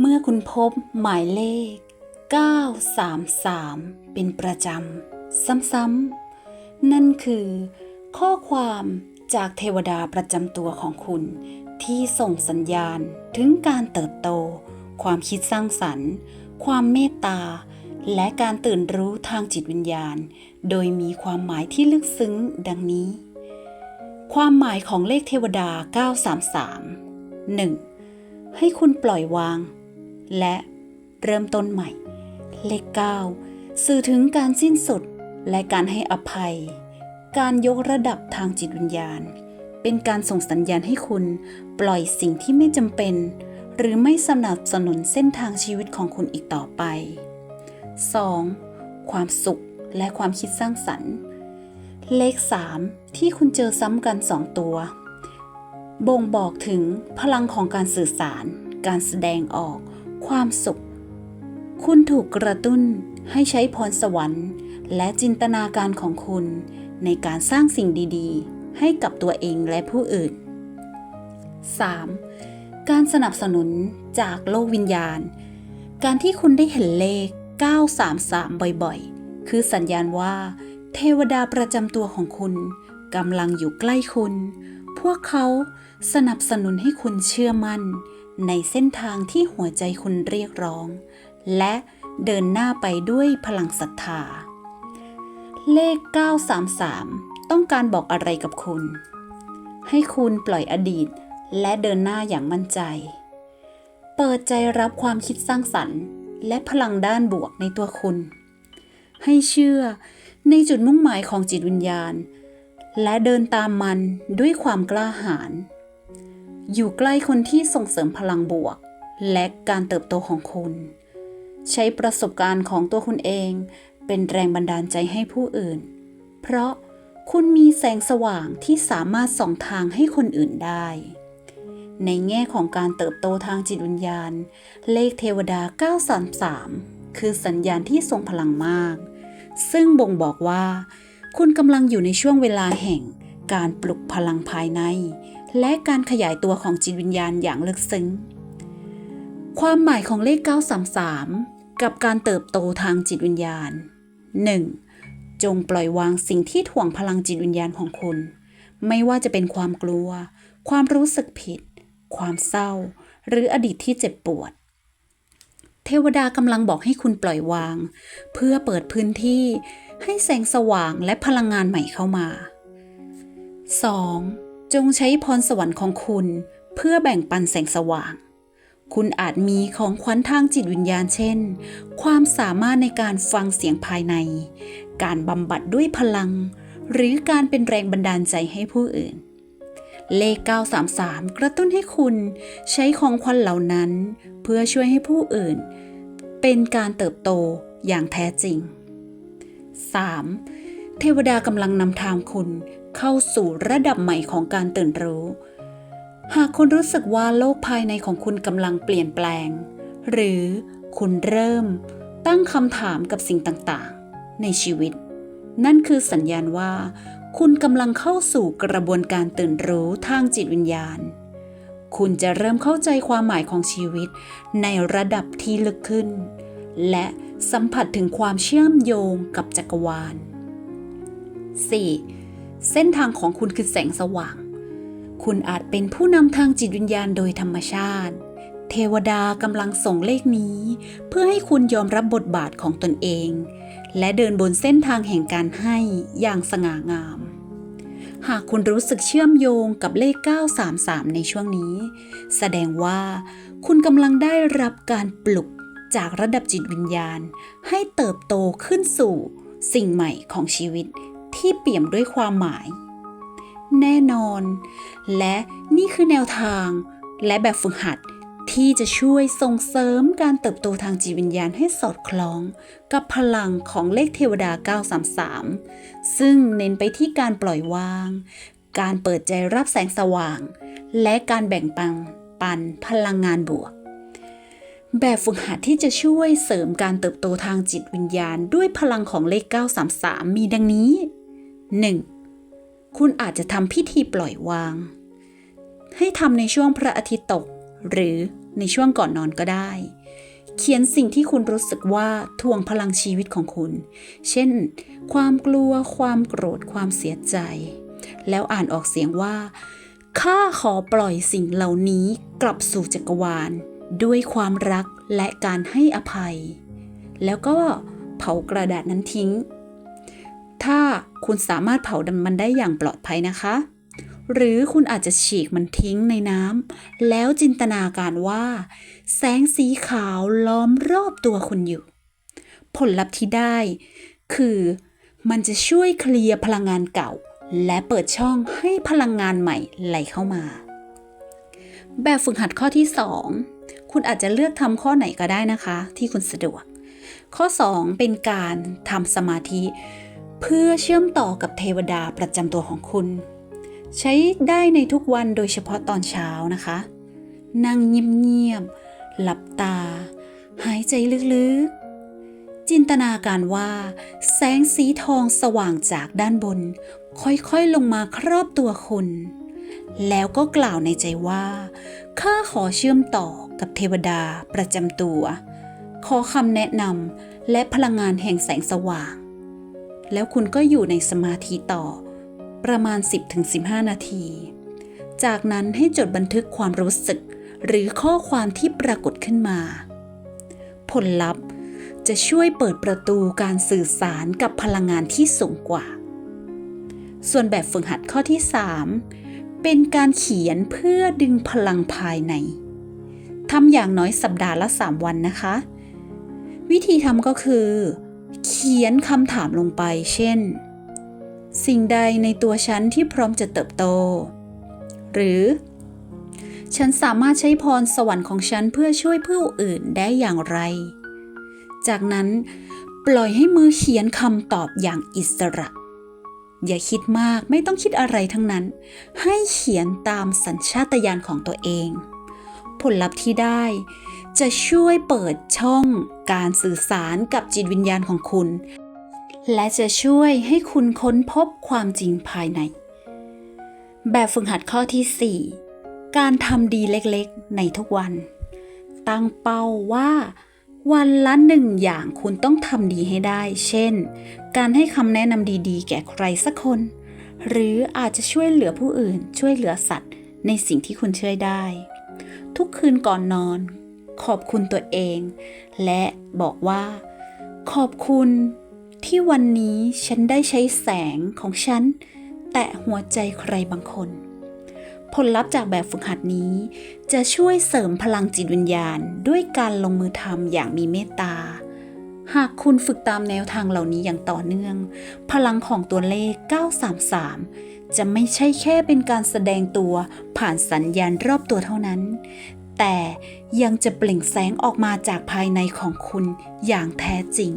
เมื่อคุณพบหมายเลข 933 เป็นประจำ ซ้ำๆ นั่นคือ ข้อความจากเทวดาประจำตัวของคุณ ที่ส่งสัญญาณถึงการเติบโต ความคิดสร้างสรรค์ ความเมตตา และการตื่นรู้ทางจิตวิญญาณ โดยมีความหมายที่ลึกซึ้งดังนี้ ความหมายของเลขเทวดา 933 1. ให้คุณปล่อยวาง และเริ่มต้นใหม่ เลข 9 สื่อถึงการสิ้นสุดและการให้อภัย การยกระดับทางจิตวิญญาณ เป็นการส่งสัญญาณให้คุณปล่อยสิ่งที่ไม่จำเป็น หรือไม่สนับสนุนเส้นทางชีวิตของคุณอีกต่อไป 2. ความสุขและความคิดสร้างสรรค์ เลข 3 ที่คุณเจอซ้ำกัน 2 ตัว บ่งบอกถึงพลังของการสื่อสาร การแสดงออก ความสุข คุณถูกกระตุ้นให้ใช้พรสวรรค์ และจินตนาการของคุณ ในการสร้างสิ่งดีๆ ให้กับตัวเองและผู้อื่น 3. การสนับสนุนจากโลกวิญญาณ การที่คุณได้เห็นเลข 933 บ่อยๆ คือสัญญาณว่า เทวดาประจำตัวของคุณกำลังอยู่ใกล้คุณ พวกเขาสนับสนุนให้คุณเชื่อมั่น ในเส้นทางที่หัวใจคุณเรียกร้อง และเดินหน้าไปด้วยพลังศรัทธา เลข 933 ต้องการบอกอะไรกับคุณ ให้คุณปล่อยอดีต และเดินหน้าอย่างมั่นใจ เปิดใจรับความคิดสร้างสรรค์ และพลังด้านบวกในตัวคุณ ให้เชื่อในจุดมุ่งหมายของจิตวิญญาณ และเดินตามมันด้วยความกล้าหาญ อยู่ใกล้คนที่ส่งเสริมพลังบวก และการเติบโตของคุณ ใช้ประสบการณ์ของตัวคุณเอง เป็นแรงบันดาลใจให้ผู้อื่น เพราะคุณมีแสงสว่างที่สามารถส่องทางให้คนอื่นได้ ในแง่ของการเติบโตทางจิตวิญญาณ เลขเทวดา 933 คือสัญญาณที่ทรงพลังมาก ซึ่งบ่งบอกว่า คุณกำลังอยู่ในช่วงเวลาแห่งการปลุกพลังภายใน และการขยายตัวของจิตวิญญาณอย่างลึกซึ้ง ความหมายของเลข 933 กับการเติบโตทางจิตวิญญาณ 1. จงปล่อยวางสิ่งที่ถ่วงพลังจิตวิญญาณของคุณ ไม่ว่าจะเป็นความกลัว ความรู้สึกผิด ความเศร้า หรืออดีตที่เจ็บปวด เทวดากำลังบอกให้คุณปล่อยวาง เพื่อเปิดพื้นที่ให้แสงสว่างและพลังงานใหม่เข้ามา 2. จงใช้พรสวรรค์ของคุณเพื่อแบ่งปันแสงสว่าง คุณอาจมีของขวัญทางจิตวิญญาณเช่น ความสามารถในการฟังเสียงภายใน การบำบัดด้วยพลัง หรือการเป็นแรงบันดาลใจให้ผู้อื่น เลข 933 กระตุ้นให้คุณใช้ของขวัญเหล่านั้น เพื่อช่วยให้ผู้อื่น เป็นการเติบโตอย่างแท้จริง 3. เทวดากำลังนำทางคุณ เข้าสู่ระดับใหม่ของการตื่นรู้ หากคุณรู้สึกว่าโลกภายในของคุณกำลังเปลี่ยนแปลง หรือคุณเริ่มตั้งคำถามกับสิ่งต่างๆ ในชีวิต นั่นคือสัญญาณว่า คุณกำลังเข้าสู่กระบวนการตื่นรู้ทางจิตวิญญาณ คุณจะเริ่มเข้าใจความหมายของชีวิตในระดับที่ลึกขึ้น และสัมผัสถึงความเชื่อมโยงกับจักรวาล 4. เส้นทางของคุณคือแสงสว่าง คุณอาจเป็นผู้นำทางจิตวิญญาณโดยธรรมชาติ เทวดากำลังส่งเลขนี้ เพื่อให้คุณยอมรับบทบาทของตนเอง และเดินบนเส้นทางแห่งการให้อย่างสง่างาม หากคุณรู้สึกเชื่อมโยงกับเลข 933 ในช่วงนี้ แสดงว่าคุณกำลังได้รับการปลุกจากระดับจิตวิญญาณ ให้เติบโตขึ้นสู่สิ่งใหม่ของชีวิต ที่เปี่ยมด้วยความหมาย แน่นอน และนี่คือแนวทางและแบบฝึกหัดที่จะช่วยส่งเสริมการเติบโตทางจิตวิญญาณให้สอดคล้อง กับพลังของเลขเทวดา 933 ซึ่งเน้นไปที่การปล่อยวาง การเปิดใจรับแสงสว่าง และการแบ่งปันปันพลังงานบวก แบบฝึกหัดที่จะช่วยเสริมการเติบโตทางจิตวิญญาณด้วยพลังของเลข 933 มีดังนี้ 1. คุณอาจจะทำพิธีปล่อยวาง ให้ทำในช่วงพระอาทิตย์ตก หรือในช่วงก่อนนอนก็ได้ เขียนสิ่งที่คุณรู้สึกว่าทวงพลังชีวิตของคุณ เช่น ความกลัว ความโกรธ ความเสียใจ แล้วอ่านออกเสียงว่า ข้าขอปล่อยสิ่งเหล่านี้กลับสู่จักรวาล ด้วยความรักและการให้อภัย แล้วก็เผากระดาษนั้นทิ้ง ถ้าคุณสามารถเผามันได้อย่างปลอดภัยนะคะ หรือคุณอาจจะฉีกมันทิ้งในน้ำแล้วจินตนาการว่า แสงสีขาวล้อมรอบตัวคุณอยู่ ผลลัพธ์ที่ได้ คือมันจะช่วยเคลียร์พลังงานเก่า และเปิดช่องให้พลังงานใหม่ไหลเข้ามา แบบฝึกหัดข้อที่ 2 คุณอาจจะเลือกทำข้อไหนก็ได้นะคะ ที่คุณสะดวก ข้อ 2 เป็นการทำสมาธิ เพื่อเชื่อมต่อกับเทวดาประจำตัวของคุณ ใช้ได้ในทุกวันโดยเฉพาะตอนเช้านะคะ นั่งเงียบๆหลับตา หายใจลึกๆ จินตนาการว่า แสงสีทองสว่างจากด้านบน ค่อยๆลงมาครอบตัวคุณ แล้วก็กล่าวในใจว่าข้าขอเชื่อมต่อกับเทวดาประจำตัว ขอคำแนะนำและพลังงานแห่งแสงสว่าง แล้วคุณก็อยู่ในสมาธิต่อ ประมาณ 10-15 นาที จากนั้นให้จดบันทึกความรู้สึก หรือข้อความที่ปรากฏขึ้นมา ผลลัพธ์จะช่วยเปิดประตูการสื่อสารกับพลังงานที่สูงกว่า ส่วนแบบฝึกหัดข้อที่ 3 เป็นการเขียนเพื่อดึงพลังภายในทำอย่างน้อยสัปดาห์ละ 3 วันนะคะ วิธีทำก็คือ ขียนคำถามลงไป เช่น สิ่งใดในตัวฉันที่พร้อมจะเติบโต หรือ ฉันสามารถใช้พรสวรรค์ของฉันเพื่อช่วยผู้อื่นได้อย่างไร จากนั้นปล่อยให้มือเขียนคำตอบอย่างอิสระ อย่าคิดมากไม่ต้องคิดอะไรทั้งนั้น ให้เขียนตามสัญชาตญาณของตัวเอง ผลลัพธ์ที่ได้ จะช่วยเปิดช่องการสื่อสารกับจิตวิญญาณของคุณ และจะช่วยให้คุณค้นพบความจริงภายใน แบบฝึกหัดข้อที่ 4 การทำดีเล็กๆ ในทุกวัน ตั้งเป้าว่าวันละหนึ่งอย่างคุณต้องทำดีให้ได้ เช่น การให้คำแนะนำดีๆ แก่ใครสักคน หรืออาจจะช่วยเหลือผู้อื่น ช่วยเหลือสัตว์ ในสิ่งที่คุณช่วยได้ ทุกคืนก่อนนอน ขอบคุณตัวเอง และบอกว่า ขอบคุณที่วันนี้ฉันได้ใช้แสงของฉัน แตะหัวใจใครบางคน ผลลัพธ์จากแบบฝึกหัดนี้ จะช่วยเสริมพลังจิตวิญญาณด้วยการลงมือทำอย่างมีเมตตา หากคุณฝึกตามแนวทางเหล่านี้อย่างต่อเนื่อง พลังของตัวเลข 933 จะไม่ใช่แค่เป็นการแสดงตัวผ่านสัญญาณรอบตัวเท่านั้น แต่ยังจะเปล่งแสงออกมาจากภายในของคุณอย่างแท้จริง